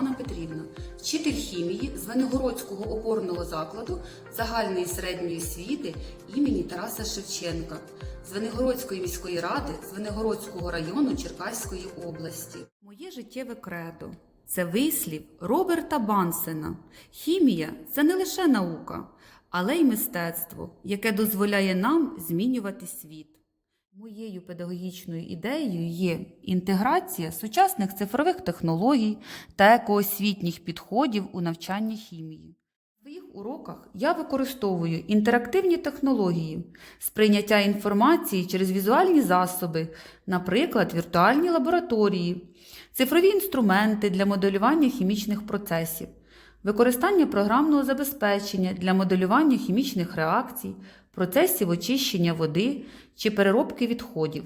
Анатоліївна, вчитель хімії з Венегородського опорного закладу загальної середньої освіти імені Тараса Шевченка з Венегородської міської ради з Венегородського району Черкаської області. Моє життєве кредо це вислів Роберта Бансена. Хімія це не лише наука, але й мистецтво, яке дозволяє нам змінювати світ. Моєю педагогічною ідеєю є інтеграція сучасних цифрових технологій та екоосвітніх підходів у навчанні хімії. В своїх уроках я використовую інтерактивні технології, сприйняття інформації через візуальні засоби, наприклад, віртуальні лабораторії, цифрові інструменти для моделювання хімічних процесів, використання програмного забезпечення для моделювання хімічних реакцій, процесів очищення води чи переробки відходів.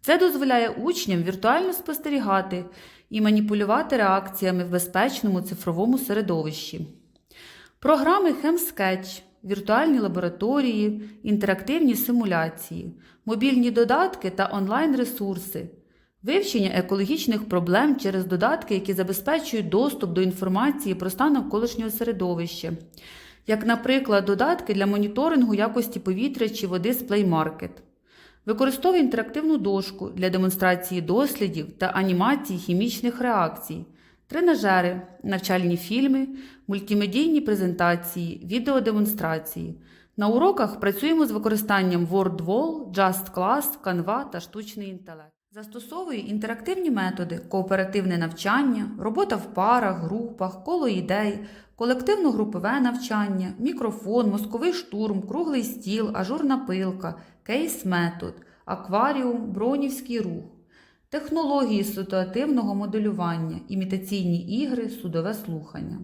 Це дозволяє учням віртуально спостерігати і маніпулювати реакціями в безпечному цифровому середовищі. Програми HemSketch, віртуальні лабораторії, інтерактивні симуляції, мобільні додатки та онлайн-ресурси, вивчення екологічних проблем через додатки, які забезпечують доступ до інформації про стан навколишнього середовища, як, наприклад, додатки для моніторингу якості повітря чи води з Play Market. Використовує інтерактивну дошку для демонстрації дослідів та анімації хімічних реакцій, тренажери, навчальні фільми, мультимедійні презентації, відеодемонстрації. На уроках працюємо з використанням WordWall, Just Class, Canva та штучний інтелект. Застосовую інтерактивні методи, кооперативне навчання, робота в парах, групах, коло ідей, колективно-групове навчання, мікрофон, мозковий штурм, круглий стіл, ажурна пилка, кейс-метод, акваріум, бронівський рух, технології ситуативного моделювання, імітаційні ігри, судове слухання.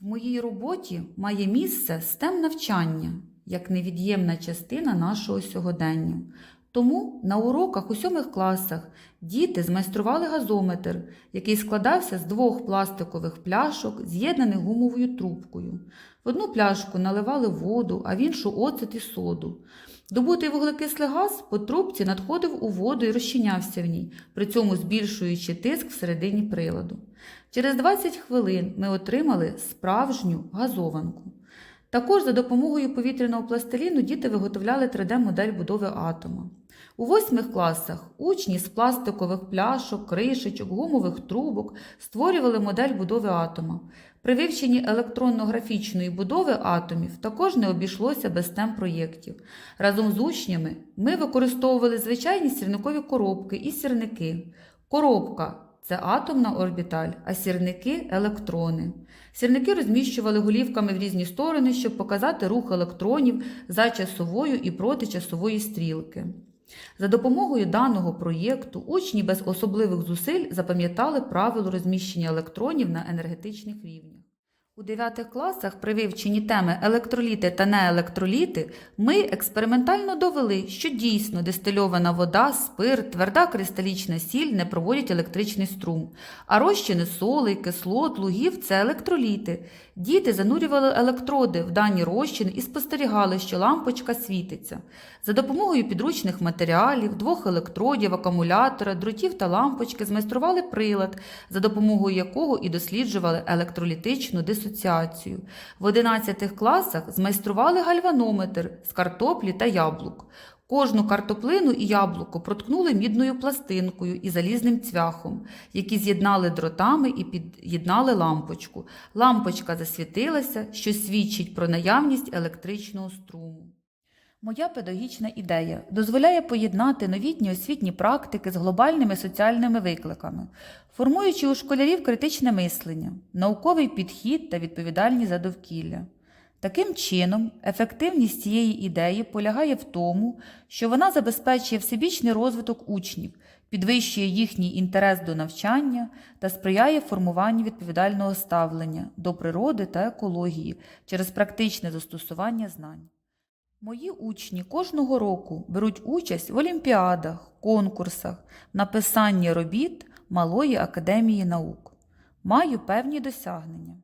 В моїй роботі має місце STEM навчання як невід'ємна частина нашого сьогодення. Тому на уроках у сьомих класах діти змайстрували газометр, який складався з двох пластикових пляшок, з'єднаних гумовою трубкою. В одну пляшку наливали воду, а в іншу оцет і соду. Добутий вуглекислий газ по трубці надходив у воду і розчинявся в ній, при цьому збільшуючи тиск всередині приладу. Через 20 хвилин ми отримали справжню газованку. Також за допомогою повітряного пластиліну діти виготовляли 3D-модель будови атома. У восьмих класах учні з пластикових пляшок, кришечок, гумових трубок створювали модель будови атома. При вивченні електронно-графічної будови атомів також не обійшлося без тем проєктів. Разом з учнями ми використовували звичайні сірникові коробки і сірники. Коробка це атомна орбіталь, а сірники електрони. Сірники розміщували голівками в різні сторони, щоб показати рух електронів за часовою і проти часової стрілки. За допомогою даного проєкту учні без особливих зусиль запам'ятали правило розміщення електронів на енергетичних рівнях. У 9 класах при вивченні теми електроліти та неелектроліти ми експериментально довели, що дійсно дистильована вода, спирт, тверда кристалічна сіль не проводять електричний струм, а розчини соли, кислот, лугів це електроліти. Діти занурювали електроди в дані розчини і спостерігали, що лампочка світиться. За допомогою підручних матеріалів, двох електродів, акумулятора, дротів та лампочки змайстрували прилад, за допомогою якого і досліджували електролітичну дисоціацію. В 11 класах змайстрували гальванометр з картоплі та яблук. Кожну картоплину і яблуко проткнули мідною пластинкою і залізним цвяхом, які з'єднали дротами і під'єднали лампочку. Лампочка засвітилася, що свідчить про наявність електричного струму. Моя педагогічна ідея дозволяє поєднати новітні освітні практики з глобальними соціальними викликами, формуючи у школярів критичне мислення, науковий підхід та відповідальність за довкілля. Таким чином, ефективність цієї ідеї полягає в тому, що вона забезпечує всебічний розвиток учнів, підвищує їхній інтерес до навчання та сприяє формуванню відповідального ставлення до природи та екології через практичне застосування знань. Мої учні кожного року беруть участь в олімпіадах, конкурсах, написанні робіт Малої академії наук. Маю певні досягнення.